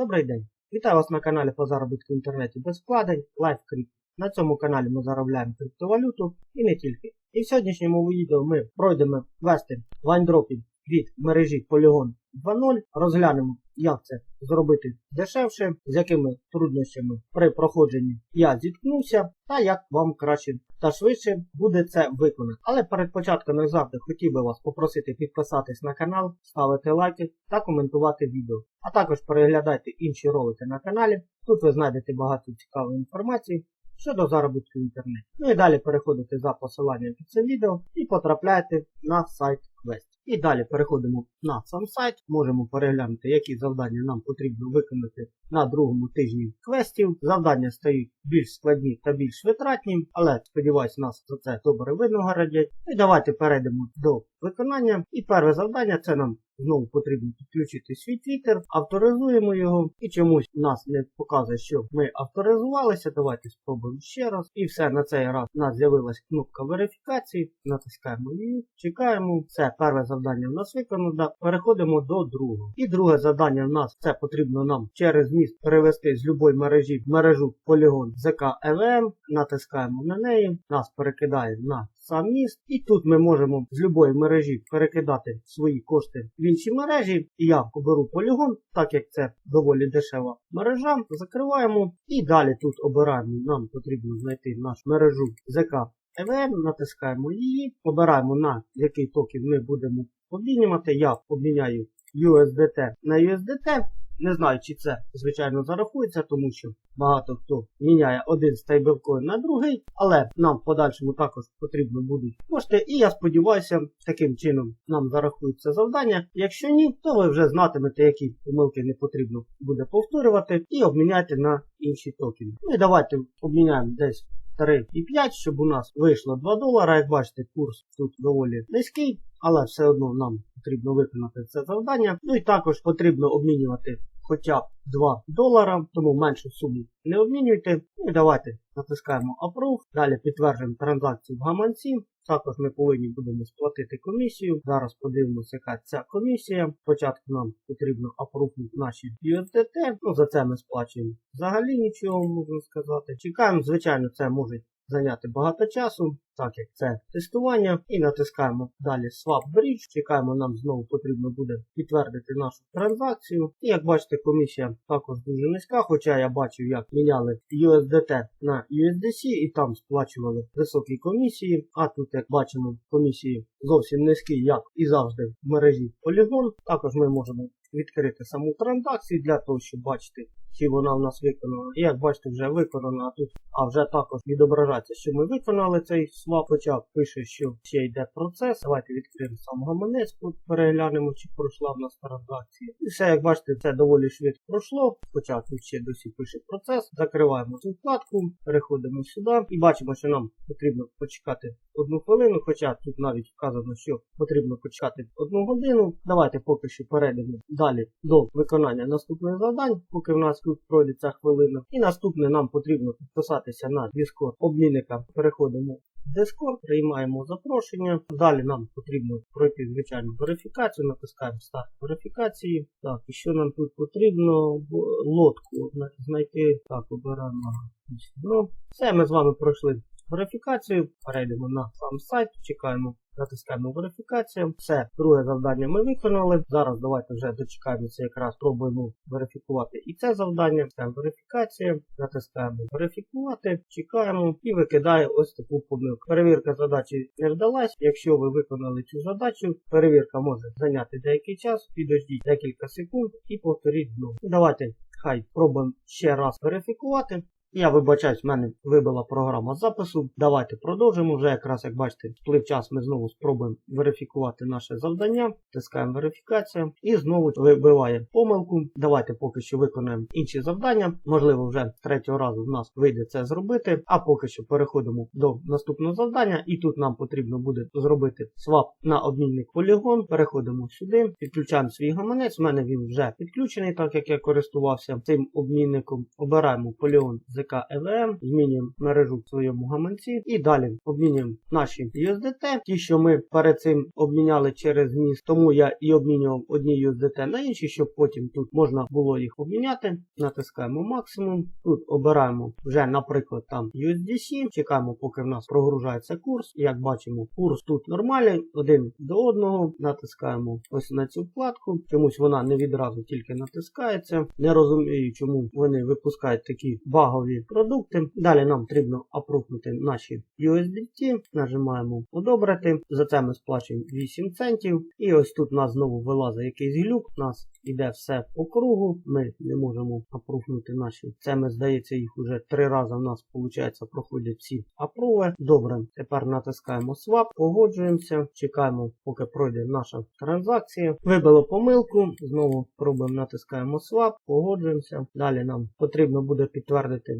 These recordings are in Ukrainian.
Добрий день! Вітаю вас на каналі по заробітку в інтернеті без вкладень LiveCrypto. На цьому каналі ми заробляємо криптовалюту і не тільки. І в сьогоднішньому відео ми пройдемо вести лайндропінг від мережі Polygon 2.0, розглянемо, як це зробити дешевше, з якими труднощами при проходженні я зіткнувся, та як вам краще та швидше буде це виконати. Але перед початком, як завжди, хотів би вас попросити підписатись на канал, ставити лайки та коментувати відео. А також переглядайте інші ролики на каналі. Тут ви знайдете багато цікавої інформації щодо заробітку в інтернеті. Ну і далі переходите за посиланням під цим відео і потрапляєте на сайт Quest. І далі переходимо на сам сайт, можемо переглянути, які завдання нам потрібно виконати на другому тижні квестів. Завдання стають більш складні та більш витратні, але сподіваюсь, нас за це добре винагородять. І давайте перейдемо до виконання. І перше завдання це нам знову потрібно підключити свій твіттер, авторизуємо його і чомусь нас не показує, що ми авторизувалися. Давайте спробуємо ще раз. І все, на цей раз у нас з'явилась кнопка верифікації. Натискаємо її, чекаємо. Все, перше завдання в нас виконано. Переходимо до другого. І друге завдання в нас це потрібно нам через міст перевести з любої мережі в мережу Polygon ZK EVM. Натискаємо на неї, нас перекидає на сам міст. І тут ми можемо з любої мережі перекидати свої кошти в інші мережі. І я оберу полігон, так як це доволі дешева мережа. Закриваємо. І далі тут обираємо, нам потрібно знайти нашу мережу ZK EVM, натискаємо її, обираємо на який токен ми будемо обмінювати. Я обміняю USDT на USDT. Не знаю, чи це, звичайно, зарахується, тому що багато хто міняє один стейблкоін на другий, але нам в подальшому також потрібно будуть кошти. І я сподіваюся, таким чином нам зарахується завдання. Якщо ні, то ви вже знатимете, які помилки не потрібно буде повторювати, і обміняйте на інші токени. Ну і давайте обміняємо десь 3,5, щоб у нас вийшло 2 долара. Як бачите, курс тут доволі низький, але все одно нам потрібно виконати це завдання. Ну і також потрібно обмінювати хоча б 2 долара, тому меншу суму не обмінюйте. Ну і давайте натискаємо Approve. Далі підтверджуємо транзакцію в гаманці. Також ми повинні будемо сплатити комісію. Зараз подивимося, яка ця комісія. Спочатку нам потрібно апрувнути наші USDT. Ну, за це ми сплачуємо взагалі нічого, можна сказати. Чекаємо, звичайно, це може зайняти багато часу, так як це тестування. І натискаємо далі Swap Bridge. Чекаємо, нам знову потрібно буде підтвердити нашу транзакцію. І як бачите, комісія також дуже низька, хоча я бачив, як міняли USDT на USDC і там сплачували високі комісії. А тут, як бачимо, комісії зовсім низькі, як і завжди в мережі Polygon. Також ми можемо відкрити саму транзакцію для того, щоб бачити, чи вона в нас виконана. Як бачите, вже виконана, тут а вже також відображається, що ми виконали цей свап, хоча пише, що ще йде процес. Давайте відкриємо сам гаманець, переглянемо, чи пройшла в нас транзакція. І все, як бачите, це доволі швидко пройшло. Хоча тут ще досі пише процес. Закриваємо цю вкладку, переходимо сюди і бачимо, що нам потрібно почекати одну хвилину, хоча тут навіть вказано, що потрібно почекати одну годину. Давайте поки що перейдемо далі до виконання наступних завдань, поки в нас тут пройдеться хвилина. І наступне нам потрібно підписатися на Discord обмінника. Переходимо в Discord, приймаємо запрошення. Далі нам потрібно пройти звичайну верифікацію, натискаємо старт верифікації. Так, і що нам тут потрібно? Лодку знайти. Так, обираємо. Ну, все, ми з вами пройшли верифікацію. Перейдемо на сам сайт, чекаємо. Натискаємо верифікацію. Все, друге завдання ми виконали. Зараз давайте вже дочекаємося, якраз спробуємо верифікувати і це завдання. Це верифікація. Натискаємо верифікувати, чекаємо і викидає ось таку помилку. Перевірка задачі не вдалась. Якщо ви виконали цю задачу, перевірка може зайняти деякий час. Підождіть декілька секунд і повторіть знову. Давайте хай спробуємо ще раз верифікувати. Я вибачаюсь, в мене вибила програма запису. Давайте продовжимо. Вже якраз, як бачите, вплив час ми знову спробуємо верифікувати наше завдання. Тискаємо верифікація і знову вибиває помилку. Давайте поки що виконаємо інші завдання. Можливо, вже третього разу в нас вийде це зробити. А поки що переходимо до наступного завдання. І тут нам потрібно буде зробити свап на обмінник полігон. Переходимо сюди, підключаємо свій гаманець. У мене він вже підключений, так як я користувався цим обмінником. Обираємо полігон ЗК EVM, змінюємо мережу в своєму гаманці і далі обмінюємо наші USDT, ті, що ми перед цим обміняли через міст, тому я і обмінював одні USDT на інші, щоб потім тут можна було їх обміняти. Натискаємо максимум. Тут обираємо вже, наприклад, там USDC, чекаємо, поки в нас прогружається курс. Як бачимо, курс тут нормальний, один до одного. Натискаємо ось на цю вкладку. Чомусь вона не відразу тільки натискається. Не розумію, чому вони випускають такі багові продукти. Далі нам потрібно апрувнути наші USDT. Нажимаємо одобрити. За це ми сплачуємо 8 центів. І ось тут у нас знову вилазить якийсь глюк. У нас іде все по кругу. Ми не можемо апрувнути наші. Це ми, здається, їх уже три рази в нас виходить, проходять всі апруви. Добре, тепер натискаємо Swap, погоджуємося, чекаємо, поки пройде наша транзакція. Вибило помилку. Знову пробуємо натискаємо Swap, погоджуємося. Далі нам потрібно буде підтвердити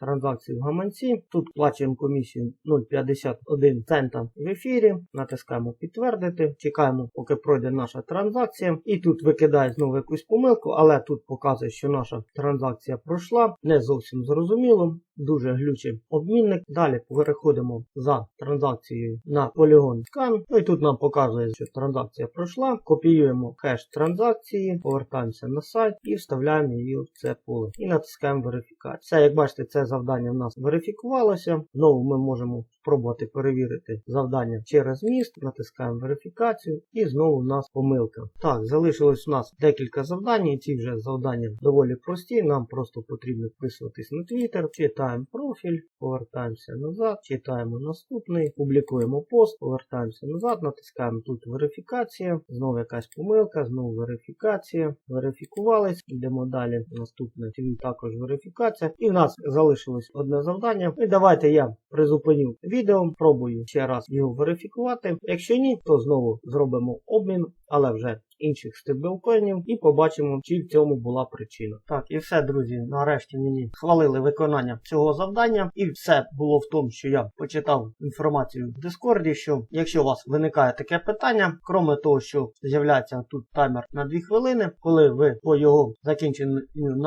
транзакцію в гаманці. Тут плачуємо комісію 0,51 цента в ефірі. Натискаємо підтвердити. Чекаємо, поки пройде наша транзакція. І тут викидає знову якусь помилку, але тут показує, що наша транзакція пройшла. Не зовсім зрозуміло. Дуже глючий обмінник. Далі переходимо за транзакцією на Polygon Scan. Ну і тут нам показує, що транзакція пройшла. Копіюємо хеш транзакції, повертаємося на сайт і вставляємо її в це поле. І натискаємо верифікацію. Все, як бачите, це завдання в нас верифікувалося. Знову ми можемо спробувати перевірити завдання через міст. Натискаємо верифікацію і знову в нас помилка. Так, залишилось у нас декілька завдань. І ці вже завдання доволі прості. Нам просто потрібно вписуватись на Twitter. Читаємо профіль, повертаємося назад, читаємо наступний, публікуємо пост, повертаємося назад, натискаємо тут верифікація. Знову якась помилка, знову верифікація. Верифікувались. Йдемо далі. Наступне TV також верифікація. І в нас залишилось одне завдання. І давайте я призупиню відео, пробую ще раз його верифікувати. Якщо ні, то знову зробимо обмін, але вже інших стейблкоїнів і побачимо, чи в цьому була причина. Так, і все, друзі. Нарешті мені схвалили виконання цього завдання. І все було в тому, що я почитав інформацію в Дискорді, що якщо у вас виникає таке питання, кроме того, що з'являється тут таймер на 2 хвилини, коли ви по його закінченню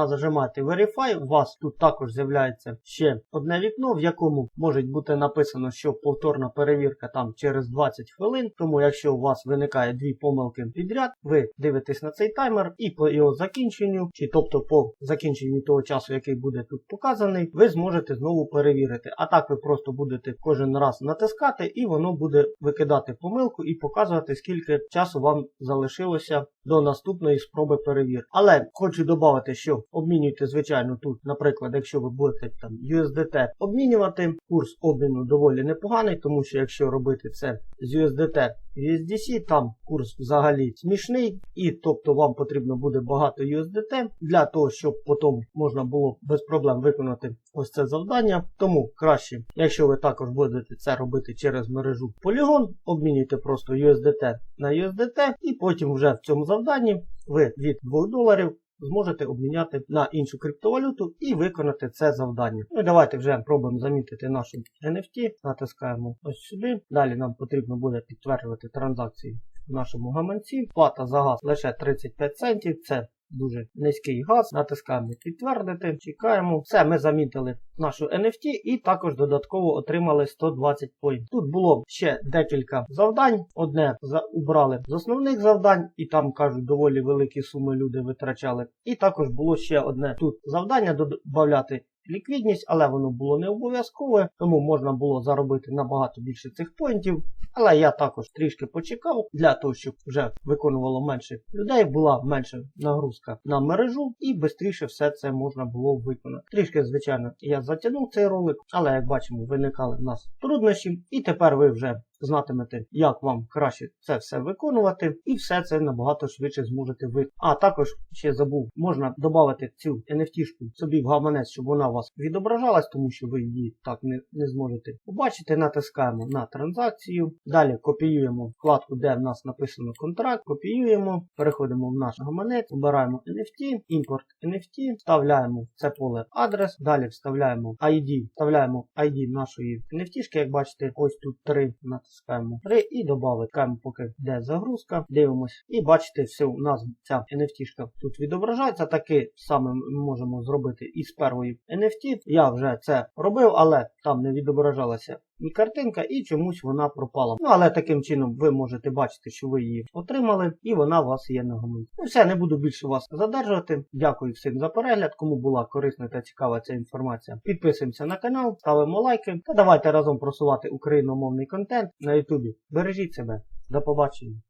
зажимаєте Verify, у вас тут також з'являється ще одне вікно, в якому може бути написано, що повторна перевірка там через 20 хвилин. Тому якщо у вас виникає дві помилки підряд, ви дивитесь на цей таймер і по його закінченню, чи тобто по закінченню того часу, який буде тут показаний, ви зможете знову перевірити. А так ви просто будете кожен раз натискати, і воно буде викидати помилку і показувати, скільки часу вам залишилося до наступної спроби перевірки. Але хочу додати, що обмінюйте, звичайно, тут, наприклад, якщо ви будете там USDT обмінювати, курс обміну доволі непоганий, тому що якщо робити це з USDT USDC, там курс взагалі смішний, і тобто вам потрібно буде багато USDT для того, щоб потім можна було без проблем виконати ось це завдання. Тому краще, якщо ви також будете це робити через мережу Polygon, обмінюйте просто USDT на USDT, і потім вже в цьому завданні ви від 2 доларів зможете обміняти на іншу криптовалюту і виконати це завдання. Ну і давайте вже пробуємо замітити нашу NFT. Натискаємо ось сюди. Далі нам потрібно буде підтверджувати транзакції в нашому гаманці. Плата за газ лише 35 центів. Це Дуже низький газ, натискаємо підтвердити, чекаємо. Все, ми замітили нашу NFT і також додатково отримали 120 поінтів. Тут було ще декілька завдань. Одне убрали з основних завдань, і там кажуть, доволі великі суми люди витрачали. І також було ще одне тут завдання додати ліквідність, але воно було не обов'язкове, тому можна було заробити набагато більше цих поінтів. Але я також трішки почекав для того, щоб вже виконувало менше людей, була менша нагрузка на мережу і швидше все це можна було виконати. Трішки, звичайно, я затягнув цей ролик, але як бачимо, виникали в нас труднощі, і тепер ви вже знатимете, як вам краще це все виконувати, і все це набагато швидше зможете ви. А також ще забув, можна додати цю NFT-шку собі в гаманець, щоб вона у вас відображалась, тому що ви її так не, не зможете побачити. Натискаємо на транзакцію. Далі копіюємо вкладку, де в нас написано контракт, копіюємо, переходимо в наш гаманець, обираємо NFT, імпорт NFT, вставляємо в це поле адрес, далі вставляємо ID, вставляємо ID нашої NFT, як бачите, ось тут три. Натискаємо 3 і додали. Чекаємо, поки йде загрузка. Дивимось. І бачите, все, у нас ця NFT тут відображається. Таке саме ми можемо зробити і з первої NFT. Я вже це робив, але там не відображалася і картинка, і чомусь вона пропала. Ну, але таким чином ви можете бачити, що ви її отримали, і вона у вас є на гаманці. Ну все, не буду більше вас задержувати. Дякую всім за перегляд. Кому була корисна та цікава ця інформація, підписуємося на канал, ставимо лайки та давайте разом просувати україномовний контент на Ютубі. Бережіть себе. До побачення.